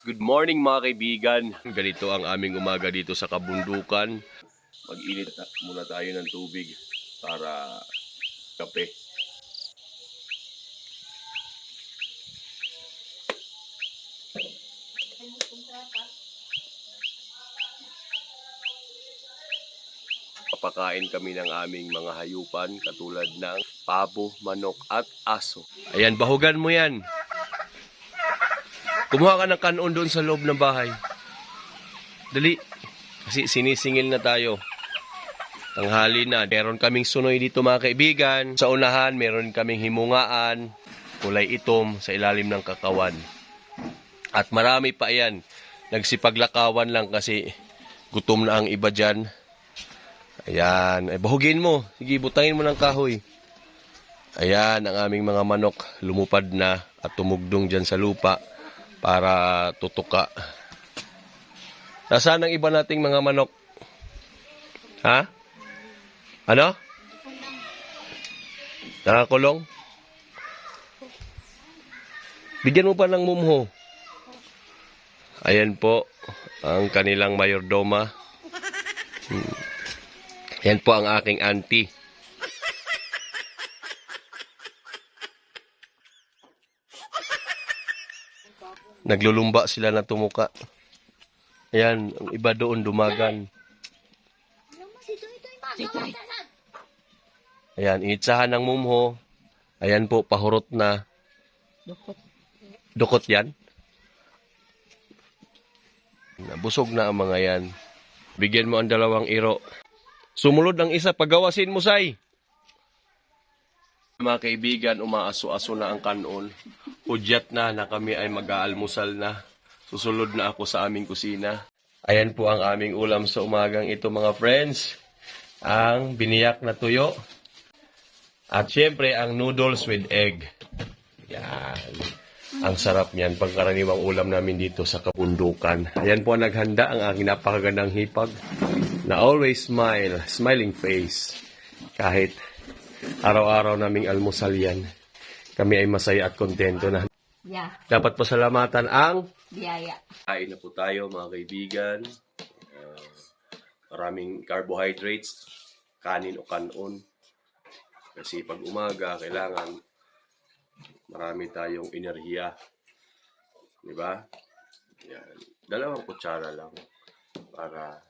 Good morning mga kaibigan. Ganito ang aming umaga dito sa kabundukan. Mag-init muna tayo ng tubig para kape. Papakain kami ng aming mga hayupan katulad ng pabo, manok at aso. Ayan, bahugan mo yan. Kumuha ka ng kanon doon sa loob ng bahay. Dali. Kasi sinisingil na tayo. Tanghali na. Meron kaming sunoy dito mga kaibigan. Sa unahan, meron kaming himungaan. Kulay itom sa ilalim ng kakawan. At marami pa yan. Nagsipaglakawan lang kasi gutom na ang iba dyan. Ayan. Ay, bahugin mo. Sige, butangin mo ng kahoy. Ayan, ang aming mga manok lumupad na at tumugdong dyan sa lupa para tutuka. Nasaan ang iba nating mga manok? Ha? Ano? Nakakulong? Bigyan mo pa ng mumho. Ayan po ang kanilang mayordoma. Hmm. Yan po ang aking auntie. Naglulumba sila na tumuka. Ayan, ang iba doon dumagan. Ayan, initsahan ng mumho. Ayan po, pahurot na. Dukot yan. Nabusog na ang mga yan. Bigyan mo ang dalawang iro. Sumulod ang isa, pagawasin mo, say. Mga kaibigan, umaaso-aso na ang kanon. Hudyat na na kami ay mag-aalmusal na. Susunod na ako sa aming kusina. Ayan po ang aming ulam sa umagang ito mga friends. Ang biniyak na tuyo. At syempre, ang noodles with egg. Yan. Ang sarap niyan. Pagkaraniwang ulam namin dito sa kabundukan. Ayan po ang naghanda ang aking napakagandang hipag na always smile, smiling face. Kahit araw-araw naming almusal yan. Kami ay masaya at kontento na. Yeah, Dapat pasalamatan ang biyaya. Kain na po tayo mga kaibigan. Uh, maraming carbohydrates, kanin o kanon. Kasi pag umaga, kailangan marami tayong enerhiya. Di ba? Yan. Dalawang kutsara lang para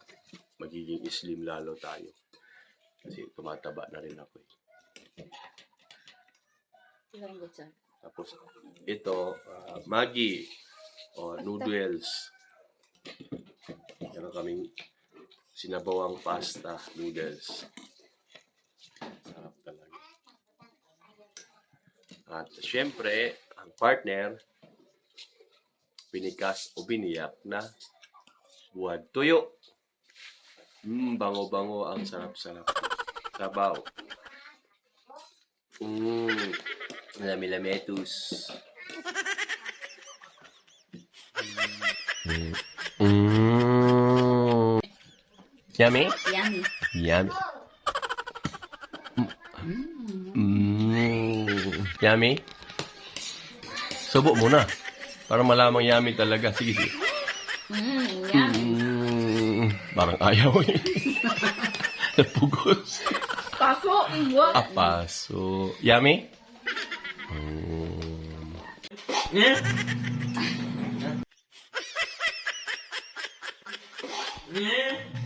magiging slim lalo tayo. Kasi tumataba na rin ako. Eh. Tapos ito, ah, Maggi o noodles. Meron kaming sinabawang pasta noodles. Sarap talaga. At syempre, ang partner, pinikas o biniyak na buwad tuyo. Mm, bango-bango ang sarap-sarap. Sabaw. Mm, lami-lametus. Mm. Yummy? Yummy. Yummy. Mm. Yummy? Subo muna. Para malamang yummy talaga. Sige, sige. Mm, yummy. Mm. Parang ayaw eh. Napugos. Paso, iwa. Apaso. Yummy? Mm.